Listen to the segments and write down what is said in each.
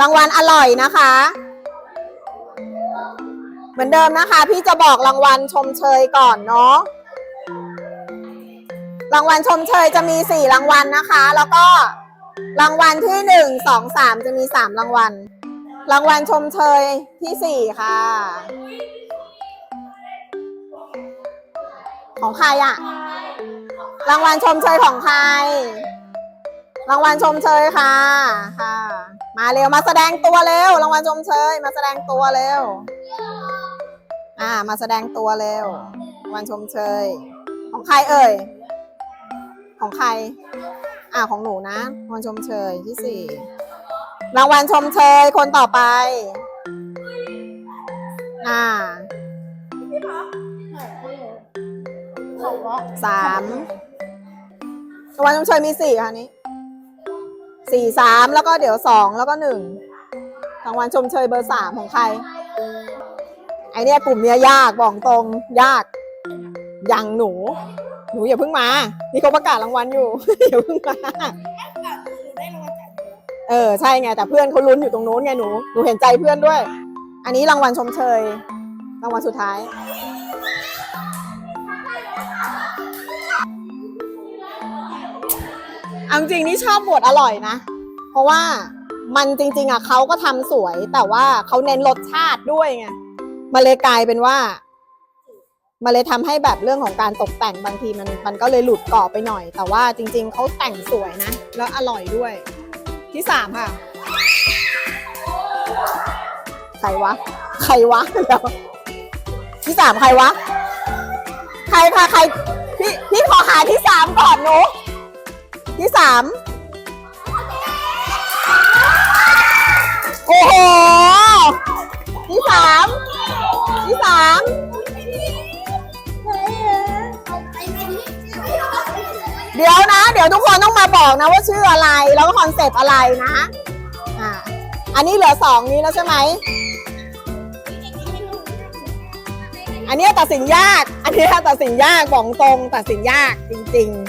รางวัลอร่อยนะคะ เหมือนเดิมนะคะ พี่จะบอกรางวัลชมเชยก่อนเนาะรางวัลชมเชยจะมีสี่รางวัลนะคะ แล้วก็รางวัลที่หนึ่งสองสามจะมีสามรางวัล รางวัลชมเชยที่สี่ค่ะ ของใครอะรางวัลชมเชยของใคร รางวัลชมเชยค่ะ ค่ะ มาเร็ว มาแสดงตัวเร็ว รางวัลชมเชย มาแสดงตัวเร็ว อ่า มาแสดงตัวเร็ว รางวัลชมเชย ของใครเอ่ย ของใคร อ่า ของหนูนะ รางวัลชมเชยที่สี่ รางวัลชมเชยคนต่อไป อ่าสามรางวัลชมเชยมีสี่ค่ะนี้ สี่สามแล้วก็เดี๋ยวสองแล้วก็หนึ่งรางวัลชมเชยเบอร์สามของใคร ไอเนี้ยกลุ่มเนี้ยยากบอกตรงยากยังหนู หนูอย่าเพิ่งมา นี่เขาประกาศรางวัลอยู่ อย่าเพิ่งมา เออใช่ไง แต่เพื่อนเขาลุ้นอยู่ตรงโน้นไงหนู หนูเห็นใจเพื่อนด้วย อันนี้รางวัลชมเชย รางวัลสุดท้าย เอาจริงนี่ชอบบทอร่อยนะ เพราะว่ามันจริง ๆอะเขาก็ทำสวย แต่ว่าเขาเน้นรสชาติด้วยไงมันเลยกลายเป็นว่ามันเลยทำให้แบบเรื่องของการตกแต่งบางทีมันมันก็เลยหลุดกรอบไปหน่อย แต่ว่าจริง ๆเขาแต่งสวยนะ แล้วอร่อยด้วย ที่สามค่ะใครวะ ใครวะเดี๋ยวที่สามใครวะ ใครค่ะใครพี่พี่ขอหาที่สามก่อนหนู ที่สามโอ้โหที่สามที่สามเดี๋ยวนะ เดี๋ยวทุกคนต้องมาบอกนะว่าชื่ออะไรแล้วก็คอนเซปต์อะไรนะอ่าอันนี้เหลือสองนี้แล้วใช่ไหมอันนี้ตัดสินยาก อันนี้ตัดสินยากบอกตรงตัดสินยากจริง ๆ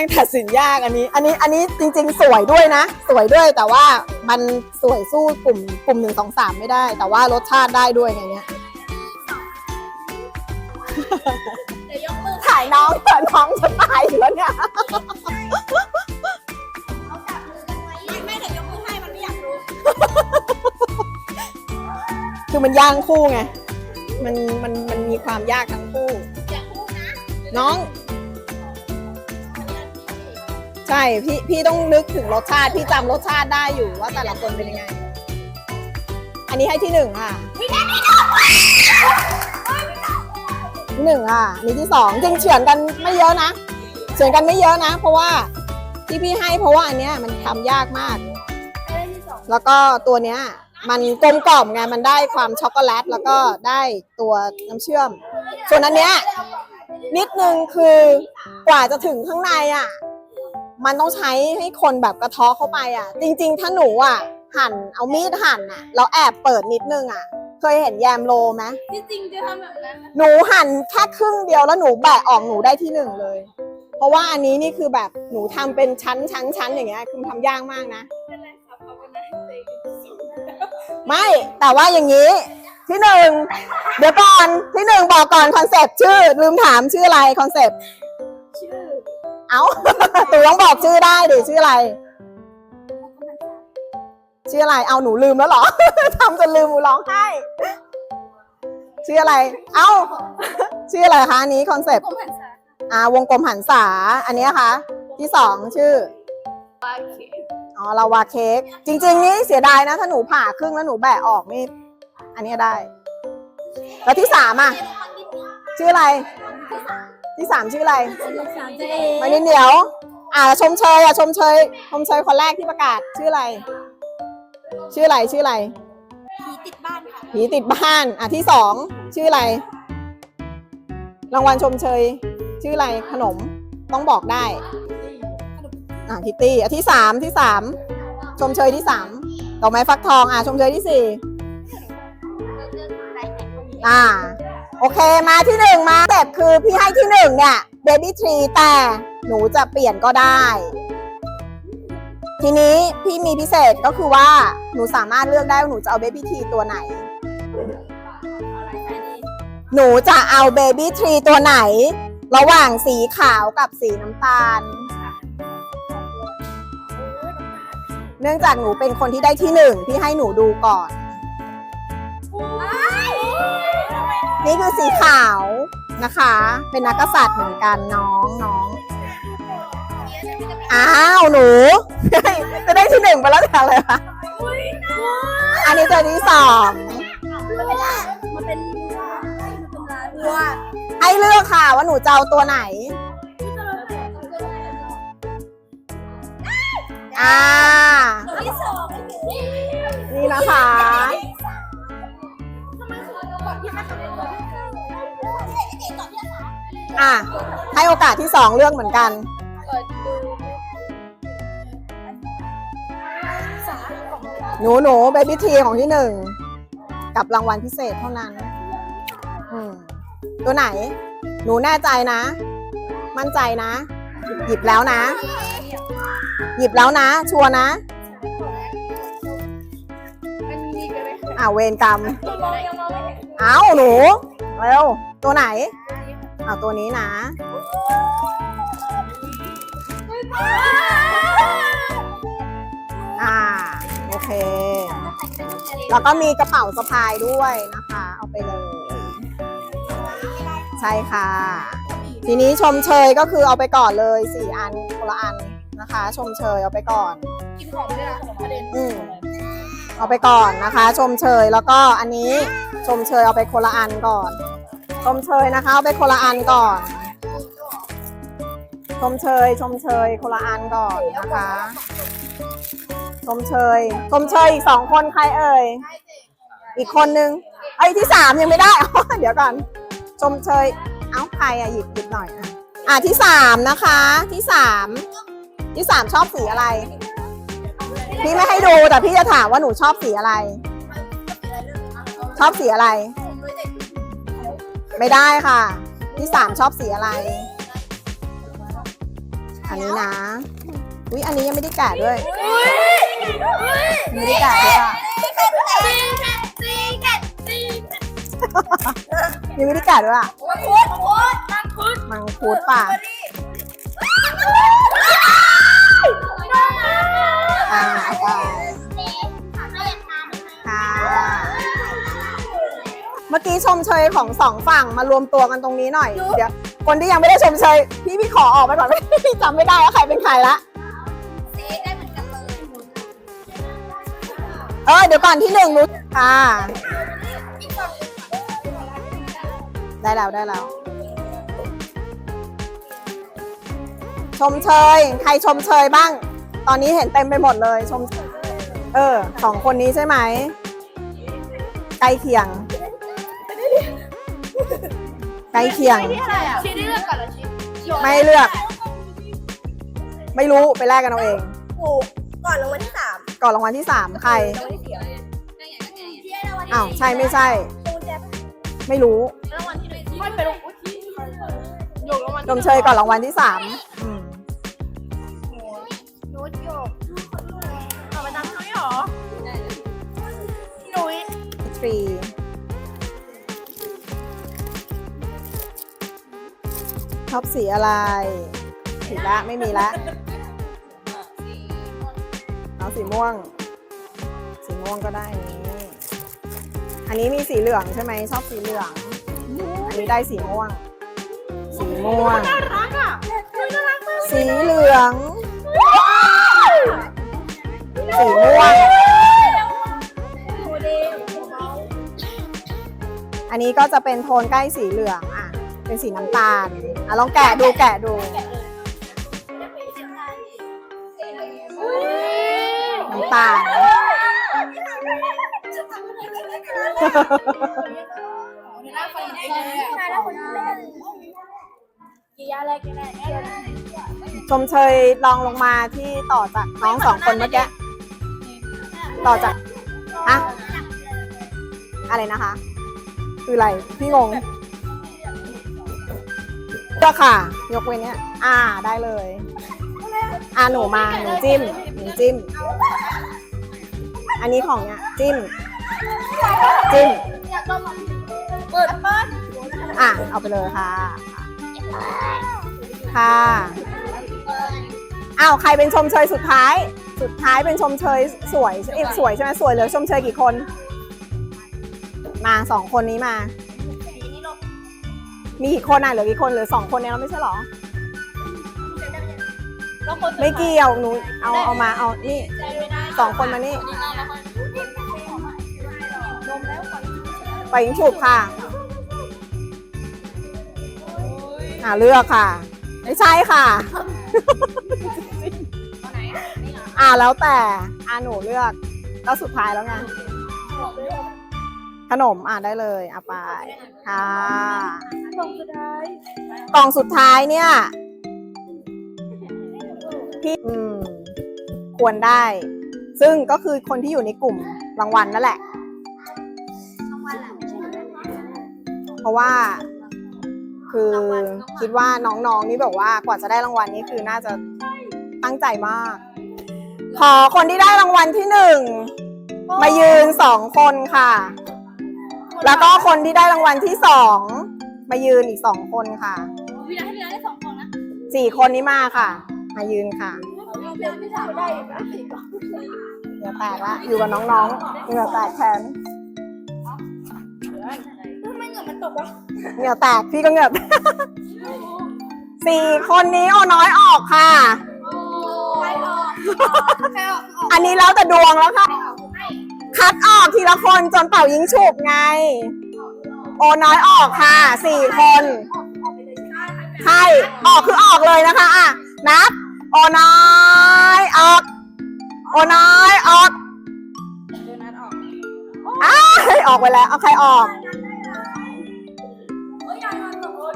ม่งตัดสินยากอันนี้ อันนี้อันนี้จริงๆ สวยด้วยนะ สวยด้วยแต่ว่ามันสวยสู้กลุ่มกลุ่มหนึ่งสองสามไม่ได้ แต่ว่ารสชาติได้ด้วยไงเนี้ยถ่ายน้องเถอะน้องจะตายอยู่แล้วเนี่ยคือมันยากทั้งคู่ไงมันมันมันมีความยากทั้งคู่น้อง ใช่พี่พี่ต้องนึกถึงรสชาติพี่จำรสชาติได้อยู่ว่าแต่ละคนเป็นยังไง อันนี้ให้ที่หนึ่งค่ะที่หนึ่งค่ะอันนี้ที่สองจริงเฉือนกันไม่เยอะนะเฉือนกันไม่เยอะนะ เพราะว่าที่พี่ให้เพราะว่าอันเนี้ยมันทำยากมาก แล้วก็ตัวเนี้ย มันกลมกล่อมไงมันได้ความช็อกโกแลตแล้วก็ได้ตัวน้ำเชื่อม ส่วนอันเนี้ยนิดนึงคือกว่าจะถึงข้างในอะ มันต้องใช้ให้คนแบบกระเทาะเข้าไปอะ จริง ๆ ถ้าหนูอะ หั่นเอามีดหั่นอะแล้วแอบเปิดนิดนึงอะ เคยเห็นแยมโลไหมจริงๆจะทำแบบนั้นนะหนูหั่นแค่ครึ่งเดียวแล้วหนูแบะออกหนูได้ที่หนึ่งเลย เพราะว่าอันนี้นี่คือแบบหนูทำเป็นชั้นชั้นชั้นอย่างเงี้ยคือทำยากมากนะ เป็นไรครับภาวนาให้ตัวเองเป็นที่สุดไม่แต่ว่าอย่างนี้ที่หนึ่งเดี๋ยวก่อนที่หนึ่งบอกก่อนคอนเซปต์ชื่อลืมถามชื่ออะไรคอนเซปต์ชื่อ เอ้า ตูต้องบอกชื่อได้ดิชื่ออะไร ชื่ออะไร เอาหนูลืมแล้วเหรอ ทำจนลืมหนูร้องไห้ ชื่ออะไร เอ้า ชื่ออะไรคะอันนี้คอนเซปต์ ผมหันษาอ่าวงกลมหันษา อันนี้นะคะที่สองชื่อปาเขตอ๋อลาวาเค้กจริง ๆ นี่เสียดายนะ ถ้าหนูผ่าครึ่งแล้วหนูแบะออกนี่ อันนี้ได้ แล้วที่สามอะ ชื่ออะไร ที่สามชื่ออะไรลูกสาวตัวเอมานิดเดียว อ่าชมเชยอะชมเชยชมเชยคนแรกที่ประกาศชื่ออะไร ชื่ออะไรชื่ออะไรผีติดบ้านค่ะผีติดบ้านอะที่สองชื่ออะไร รางวัลชมเชย ชื่ออะไรขนมต้องบอกได้ อะคิตตี้อะที่สามที่สามชมเชยที่สามดอกไม้ฟักทองอะชมเชยที่สี่อ่า โอเคมาที่หนึ่งมาแต่คือพี่ให้ที่หนึ่งเนี่ย Baby Tree แต่หนูจะเปลี่ยนก็ได้ ทีนี้พี่มีพิเศษก็คือว่าหนูสามารถเลือกได้ว่าหนูจะเอา Baby Tree ตัวไหน หนูจะเอา Baby Tree ตัวไหน ระหว่างสีขาวกับสีน้ำตาล เนื่องจากหนูเป็นคนที่ได้ที่หนึ่งพี่ให้หนูดูก่อน นี่คือสีขาวนะคะ เป็นนักกษัตริย์เหมือนกันน้องน้องอ้าวหนู จะได้ที่หนึ่งไปแล้วแต่อะไรวะอันนี้ตัวที่สองมันเป็นมันเป็นร้านวัวให้เลือกค่ะว่าหนูจะเอาตัวไหน อ่าที่สองนี่นะคะ อะ ให้โอกาสที่สองเลือกเหมือนกันหนูหนูเบบี้ทีของที่หนึ่งกับรางวัลพิเศษเท่านั้น อืมตัวไหน หนูแน่ใจนะ มั่นใจนะ หยิบแล้วนะ หยิบแล้วนะ ชัวร์นะอ่าเวรกรรม เอาหนู เร็ว ตัวไหน เอาตัวนี้นะอ่าโอเค แล้วก็มีกระเป๋าสะพายด้วยนะคะ เอาไปเลย ใช่ค่ะ ทีนี้ชมเชยก็คือเอาไปก่อนเลยสี่อันคนละอันนะคะ ชมเชยเอาไปก่อนกินของด้วยนะประเด็นอืมเอาไปก่อนนะคะ ชมเชยแล้วก็อันนี้ชมเชยเอาไปคนละอันก่อน ชมเชยนะคะเอาไปคนละอันก่อน ชมเชย ชมเชยคนละอันก่อนนะคะ ชมเชย ชมเชยอีกสองคนใครเอ่ย อีกคนนึงไอ้ที่สามยังไม่ได้เดี๋ยวก่อน ชมเชย เอ้าใครอะหยิบหยิบหน่อยอะอะที่สามนะคะ ที่สามที่สามชอบสีอะไร พี่ไม่ให้ดูแต่พี่จะถามว่าหนูชอบสีอะไร ชอบสีอะไร ไม่ได้ค่ะ ที่สามชอบสีอะไร อันนี้นะ อุ้ยอันนี้ยังไม่ได้แกะด้วย ไม่ได้แกะด้วยอะยังไม่ได้แกะด้วยอะมังคุดป่ะ เมื่อกี้ชมเชยของสองฝั่งมารวมตัวกันตรงนี้หน่อย เดี๋ยวคนที่ยังไม่ได้ชมเชยพี่พี่ขอออกไปก่อน พี่จำไม่ได้ว่าใครเป็นใครละเออเดี๋ยวก่อนที่หนึ่งนุชอ่าได้แล้วได้แล้วชมเชย ใครชมเชยบ้าง ตอนนี้เห็นเต็มไปหมดเลยชมเออสองคนนี้ใช่ไหมใกล้เคียง ใกล้เคียงชี้ได้เลือกก่อนเหรอชี้ไม่เลือก ไม่รู้ไปแลกกันเอาเอง ถูกก่อนรางวัลที่สามก่อนรางวัลที่สามใครรางวัลที่สี่ที่ได้รางวัลที่อ้าวใช่ไม่ใช่ ตูนแจ๊บไม่รู้รางวัลที่หนึ่งไม่เป็นโยกรางวัลชมเชยก่อนรางวัลที่สามอืมนุชโยกเอาไปตามนุ้ยหรอนุ้ยทรี ชอบสีอะไร สีละไม่มีละเอาสีม่วง สีม่วงก็ได้นี้อันนี้มีสีเหลืองใช่ไหมชอบสีเหลือง อันนี้ได้สีม่วง สีม่วงรักอะนุ้ยน่ารักมากสีเหลือง สีม่วงโมเดลอันนี้ก็จะเป็นโทนใกล้สีเหลืองอะ เป็นสีน้ำตาล อะลองแกะดูแกะดูน้ำตาลกี่ยชมเชยลองลงมาที่ต่อจากน้องสองคนเมื่อกี้ต่อจากอะอะไรนะคะ คืออะไร พี่งง ก็ค่ะ ยกเว้นเนี้ย อ่าได้เลย อ่าหนูมาหนูจิ้มหนูจิ้ม อันนี้ของเนี้ยจิ้ม จิ้มเปิดเปิดอะเอาไปเลยค่ะ ค่ะอ้าวใครเป็นชมเชยสุดท้าย สุดท้ายเป็นชมเชยสวยเอ้ยสวยใช่ไหมสวยเหลือชมเชยกี่คน มาสองคนนี้มา มีกี่คนอะเหลือกี่คนเหลือสองคนเนี่ยเราไม่ใช่เหรอไม่เกี่ยวหนูเอาเอามาเอานี่สองคนมานี่ไปยิงฉุบค่ะ อ่าเลือกค่ะ ไม่ใช่ค่ะอ่าแล้วแต่อ่าหนูเลือกก็สุดท้ายแล้วไงขนมอ่าได้เลยอะไปค่ะก ล่องสุดท้ายกล่องสุดท้ายเนี่ยพี่ควรได้ ซึ่งก็คือคนที่อยู่ในกลุ่มรางวัลนั่นแหละ เพราะว่า คือคิดว่าน้องๆนี่แบบว่ากว่าจะได้รางวัลนี้คือน่าจะตั้งใจมาก ขอคนที่ได้รางวัลที่หนึ่งมายืนสองคนค่ะ แล้วก็คนที่ได้รางวัลที่สอง มายืนอีกสองคนค่ะวินาทีนี้ได้สองคนนะสี่คนนี้มาค่ะ มายืนค่ะเพื่อนที่ทำได้เหงื่อแตกละอยู่กับน้องๆเหงื่อแตกแทนทำไมเงินมันตกวะเหงื่อแตกพี่ก็เหงื่อแตกสี่คนนี้โอ้น้อยออกค่ะ ใครออกใครออกอันนี้แล้วแต่ดวงแล้วค่ะ คัดออกทีละคนจนเป่ายิงฉุบไง โอน้อยออกค่ะสี่คนใช่ออกคือออกเลยนะคะอะนับ โอน้อยออก โอน้อยออกอ้าออกไปแล้วเอาใครออก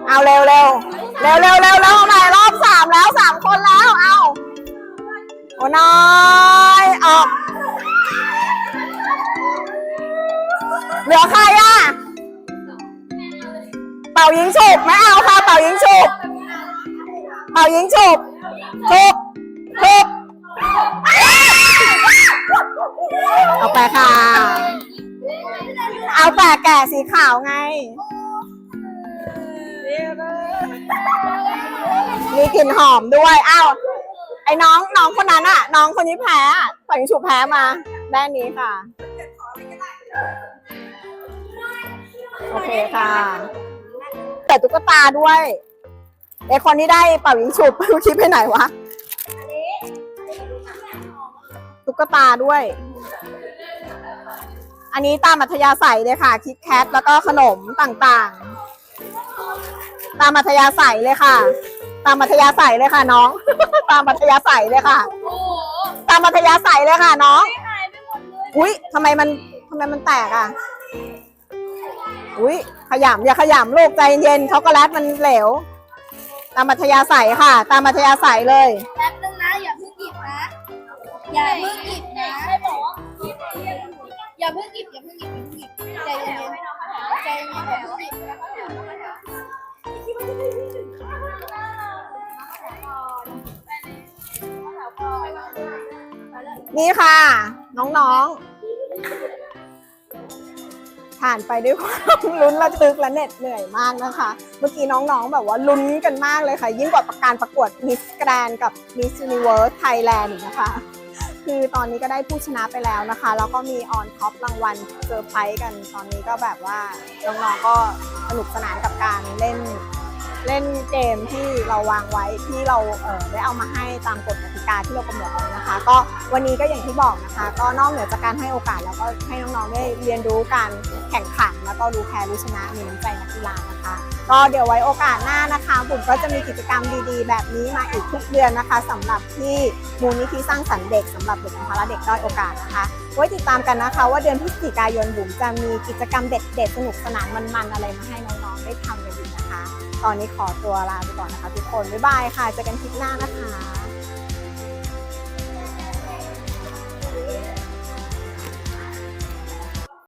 เอาเร็วเร็วเร็วเร็วเร็วแล้วไหนรอบสามแล้วสามคนแล้วเอาโอ้น้อยออกเหลือใครอะ เป่ายิงฉุบไม่เอาค่ะเป่ายิงฉุบเป่ายิงฉุบฉุบฉุบเอาไปค่ะ เอาแปะแก่สีขาวไง มีกลิ่นหอมด้วยอ้าวไอ้น้องน้องคนนั้นอะน้องคนนี้แพ้อะเป่ายิงฉุบแพ้มาด้อันนี้ค่ะ โอเคค่ะ แต่ตุ๊กตาด้วยไอคนที่ได้เป่ายิงฉุบคิดไปไหนวะตุ๊กตาด้วย อันนี้ตามอัธยาศัยเลยค่ะ คิดแคทแล้วก็ขนมต่างๆ ตามอัธยาศัยเลยค่ะ ตามอัธยาศัยเลยค่ะ น้อง ตามอัธยาศัยเลยค่ะ ตามอัธยาศัยเลยค่ะ น้อง อุ้ยทำไมมันทำไมมันแตกอะ อุ้ย ขยำอย่าขยำลูกใจเย็นช็อกโกแลตมันเหลว ตามอัธยาศัยค่ะ ตามอัธยาศัยเลย แป๊บนึงนะอย่าเพิ่งหยิบนะ อย่าเพิ่งหยิบนะให้บอกว่าอย่าเพิ่งหยิบอย่าเพิ่งหยิบอย่าเพิ่งหยิบใจเย็นๆใจเย็นๆอย่าเพิ่งหยิบนี่ค่ะ น้องๆ ผ่านไปด้วยความลุ้นระทึกและเหน็ดเหนื่อยมากนะคะ เมื่อกี้น้องๆ แบบว่าลุ้นกันมากเลยค่ะ ยิ่งกว่าประการประกวดมิสแกรนกับ Miss Universe Thailand อีกนะคะ คือตอนนี้ก็ได้ผู้ชนะไปแล้วนะคะ แล้วก็มีออนท็อปรางวัลเซอร์ไพรส์กัน ตอนนี้ก็แบบว่าน้องๆก็สนุกสนานกับการเล่น เล่นเกมที่เราวางไว้ที่เราเได้เอามาให้ตามกฎกติกาที่เรากำหนดไว้นะคะ ก็วันนี้ก็อย่างที่บอกนะคะ ก็นอกเหนือจากการให้โอกาสแล้วก็ให้น้องๆได้เรียนรู้การแข่งขัน แล้วก็รู้แพ้รู้ชนะมีน้ำใจนักกีฬานะคะ ก็เดี๋ยวไว้โอกาสหน้านะคะบุ๋มก็จะมีกิจกรรมดีๆ แบบนี้มาอีกทุกเดือนนะคะสำหรับที่มูลนิธิสร้างสรรค์เด็กสำหรับเด็กกำพร้าและเด็กด้อยโอกาสนะคะไว้ติดตามกันนะคะ ว่าเดือนพฤศจิกายนบุ๋มจะมีกิจกรรมเด็ดๆสนุกสนานมันๆอะไรมาให้น้องๆได้ทำกันอีกนะคะ ตอนนี้ขอตัวลาไปก่อนนะคะทุกคน บ๊ายบายค่ะเจอกันคลิปหน้านะคะ